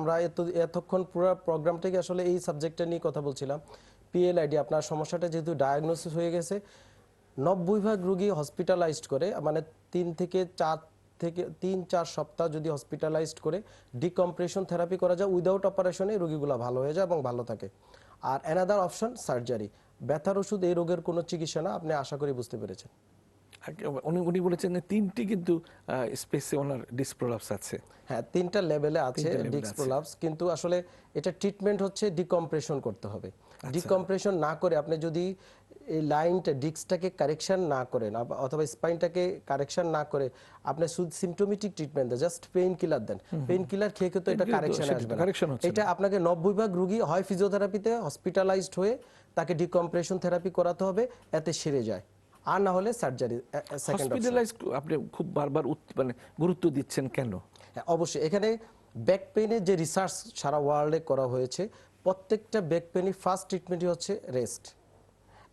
আমরা এত, এতক্ষণ পুরো প্রোগ্রামটাকে আসলে এই সাবজেক্টটা নিয়ে কথা বলছিলাম। পিএলআইডি আপনার সমস্যাটা যেহেতু ডায়াগনোসিস হয়ে গেছে, নব্বই ভাগ রুগী হসপিটালাইজড করে মানে তিন থেকে চার থেকে, তিন, চার সপ্তাহ যদি হসপিটালাইজড করে ডিকম্প্রেশন থেরাপি করা যায় উইদাউট অপারেশনে রোগীগুলো ভালো হয়ে যায় এবং ভালো থাকে। আর অ্যানাদার অপশন সার্জারি ব্যথার ওষুধ এই রোগের কোনো চিকিৎসা না, আপনি আশা করি বুঝতে পেরেছেন। উনি উনি বলেছেন তিনটি কিন্তু স্পেসে ওনার ডিসপ্রোলাপস আছে। হ্যাঁ তিনটা লেভেলে আছে আছে। প্রোলাপস কিন্তু আসলে এটা ট্রিটমেন্ট হচ্ছে ডিকম্প্রেশন করতে হবে। ডিকম্প্রেশন না করে আপনি যদি এই লাইনটা ডিক্সটাকে কারেকশন না করেন অথবা স্পাইনটাকে কারেকশন না করে আপনি শুধু সিমটোমেটিক ট্রিটমেন্ট দেন জাস্ট পেইন কিলার দেন পেইন কিলার খেয়ে কিন্তু এটা কারেকশন আসবে না। এটা আপনাকে নব্বই ভাগ রুগী হয় ফিজিওথেরাপিতে হসপিটালাইজড হয়ে তাকে ডিকম্প্রেশন থেরাপি করাতে হবে এতে সেরে যায়। আর না হলে সার্জারি সেকেন্ড হসপিটালাইজ আপনি খুব বারবার মানে গুরুত্ব দিচ্ছেন কেন? হ্যাঁ, অবশ্যই। এখানে ব্যাক পেইনের যে রিসার্চ সারা ওয়ার্ল্ডে করা হয়েছে প্রত্যেকটা ব্যাক পেইনের ফার্স্ট ট্রিটমেন্টই হচ্ছে রেস্ট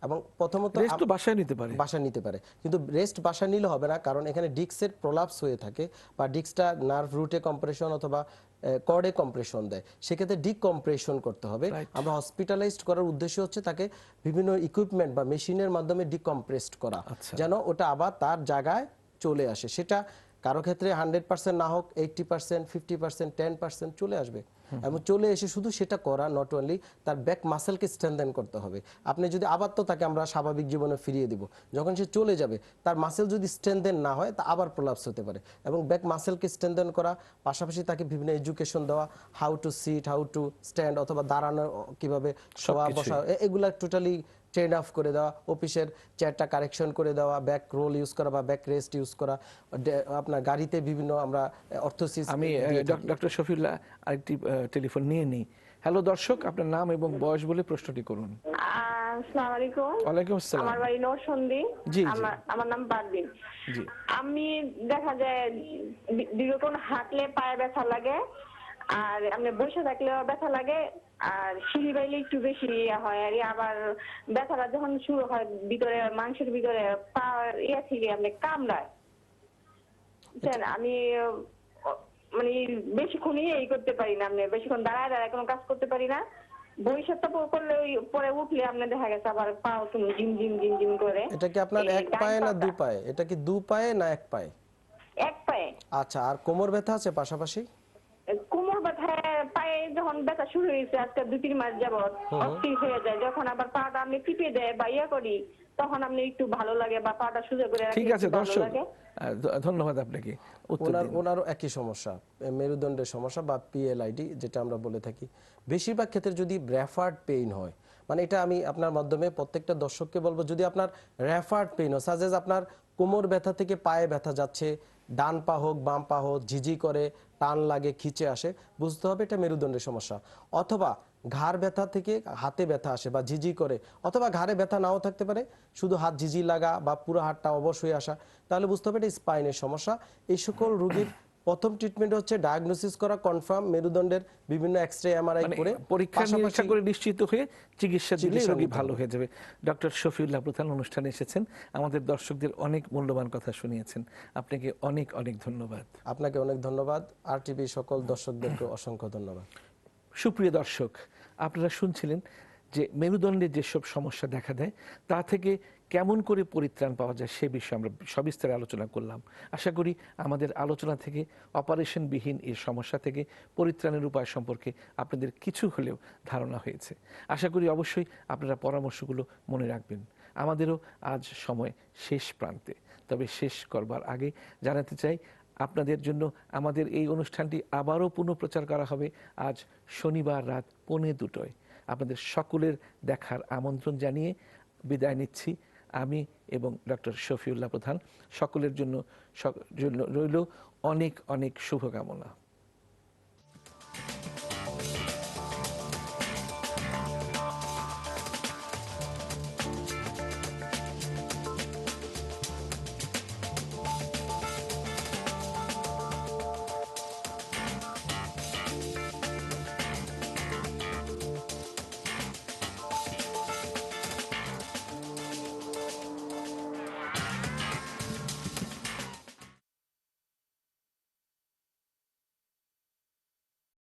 এবং প্রথমত রেস্ট বাসায় নিতে পারে। বাসায় নিতে পারে। কিন্তু রেস্ট বাসায় নিলে হবে না কারণ এখানে ডিক্সের প্রলাপস হয়ে থাকে বা ডিক্সটা নার্ভ রুটে কম্প্রেশন অথবা কর্ডে কম্প্রেশন দেয়। সেক্ষেত্রে ডিকম্প্রেশন করতে হবে। আমরা হসপিটালাইজড করার উদ্দেশ্য হচ্ছে তাকে বিভিন্ন ইকুইপমেন্ট বা মেশিনের মাধ্যমে ডিকম্প্রেসড করা। আচ্ছা। যেন ওটা আবার তার জায়গায় চলে আসে। সেটা কারও ক্ষেত্রে হান্ড্রেড পার্সেন্ট না হোক eighty percent fifty percent ten percent চলে আসবে। এবং চলে এসে শুধু সেটা করা নট অনলি তার ব্যাক মাসেলকে স্ট্রেনদেন করতে হবে। আপনি যদি আবার তো তাকে আমরা স্বাভাবিক জীবনে ফিরিয়ে দিব যখন সে চলে যাবে তার মাসেল যদি স্ট্রেনদেন না হয় তা আবার প্রলাপস হতে পারে। এবং ব্যাক মাসেলকে স্ট্রেনদেন করা পাশাপাশি তাকে বিভিন্ন এডুকেশন দেওয়া how to sit how to stand অথবা দাঁড়ানো কীভাবে শোয়া বসা এগুলা টোটালি ট্রেন অফ করে দেওয়া অফিসের চেয়ারটা কারেকশন করে দেওয়া ব্যাক রোল ইউজ করা বা ব্যাক রেস্ট ইউজ করা আপনার গাড়িতে বিভিন্ন আমরা অর্থোসিস আমি ডক্টর শফিউল্লাহ আরেকটি টেলিফোন নিয়ে নিই। হ্যালো দর্শক আপনার নাম এবং বয়স বলে প্রশ্নটি করুন। আসসালামু আলাইকুম। ওয়ালাইকুম আসসালাম। আমার বাড়ি নরসন্দী। জি, জি। আমার আমার নাম বারদিন জি। আমি দেখা যায় দীর্ঘক্ষণ হাঁটলে পায়ে ব্যথা লাগে। আর আপনি বসে থাকলেও ব্যথা লাগে আর সিঁড়ি বাইলে একটু বেশি ইয়ে হয় আর আবার ব্যথাটা যখন শুরু হয় ভিতরে মাংসের ভিতরে পা ইয়ে থেকে আপনি কামড়ায়। বুঝছেন আমি মানে বেশিক্ষণ এই করতে পারি না আপনি বেশিক্ষণ দাঁড়ায় দাঁড়ায় কোনো কাজ করতে পারি না। ভবিষ্যৎটা করলে ওই পরে উঠলে আপনি দেখা গেছে আবার পাও তুমি জিম জিম জিম জিম করে। এটা কি আপনার এক পায়ে না পায়ে? এটা কি দু পায়ে না এক পায়ে? এক পায়ে। আচ্ছা আর কোমর ব্যথা আছে পাশাপাশি? পায়ে যখন ব্যথা শুরু হয়েছে আজকে দুই তিন মাস যাবত অস্থির হয়ে যায়। যখন আবার পাটা আমি টিপে দেয় বা ইয়ে করি তখন আপনি একটু ভালো লাগে বা পাটা সোজা করে ঠিক আছে দর্শক ধন্যবাদ আপনাকে। ওনার ওনারও একই সমস্যা মেরুদণ্ডের সমস্যা বা পিএলআইডি যেটা আমরা বলে থাকি। বেশিরভাগ ক্ষেত্রে যদি র্যাফার্ড পেইন হয় মানে এটা আমি আপনার মাধ্যমে প্রত্যেকটা দর্শককে বলব যদি আপনার র্যাফার্ড পেইন হয় সাজেজ আপনার কোমর ব্যথা থেকে পায়ে ব্যথা যাচ্ছে ডান পা হোক বাম পা হোক ঝিঝি করে টান লাগে, খিচে আসে, বুঝতে হবে এটা মেরুদণ্ডের সমস্যা। অথবা ঘাড় ব্যথা থেকে হাতে ব্যথা আসে বা ঝিঝি করে, অথবা ঘাড়ে ব্যথা নাও থাকতে পারে, শুধু হাত ঝিঝি লাগা বা পুরো হাতটা অবশ হয়ে আসা, তাহলে বুঝতে হবে এটা স্পাইনের সমস্যা। এই সকল রোগীর প্রথম ট্রিটমেন্ট হচ্ছে ডায়াগনোসিস করা কনফার্ম মেরুদণ্ডের বিভিন্ন এক্স রে এমআরআই মানে করে। পরীক্ষা নিরীক্ষা করে নিশ্চিত হয়ে চিকিৎসা দিলে রোগী ভালো হয়ে যাবে। ডক্টর শফিউল্লাহ প্রধান অনুষ্ঠানে এসেছেন। আমাদের দর্শকদের অনেক মূল্যবান কথা শুনিয়েছেন। আপনাকে অনেক অনেক ধন্যবাদ। আপনাকে অনেক ধন্যবাদ। আর টিভি সকল দর্শকদেরকে অসংখ্য ধন্যবাদ। সুপ্রিয় দর্শক আপনারা শুনছিলেন যে মেরুদণ্ডে যেসব সমস্যা দেখা দেয় তা থেকে কেমন করে পরিত্রাণ পাওয়া যায় সে বিষয়ে আমরা সবিস্তারে আলোচনা করলাম। আশা করি আমাদের আলোচনা থেকে, অপারেশনবিহীন এই সমস্যা থেকে পরিত্রাণের উপায় সম্পর্কে আপনাদের কিছু হলেও ধারণা হয়েছে। আশা করি অবশ্যই আপনারা পরামর্শগুলো মনে রাখবেন। আমাদেরও আজ সময় শেষ প্রান্তে। তবে শেষ করবার আগে জানাতে চাই, আপনাদের জন্য আমাদের এই অনুষ্ঠানটি আবারও পুনঃপ্রচার করা হবে আজ শনিবার রাত পৌনে দুটোয়। আপনাদের সকলের দেখার আমন্ত্রণ জানিয়ে বিদায় নিচ্ছি। আমি এবং ডক্টর শফিউল্লাহ প্রধান সকলের জন্য রইল অনেক অনেক শুভকামনা।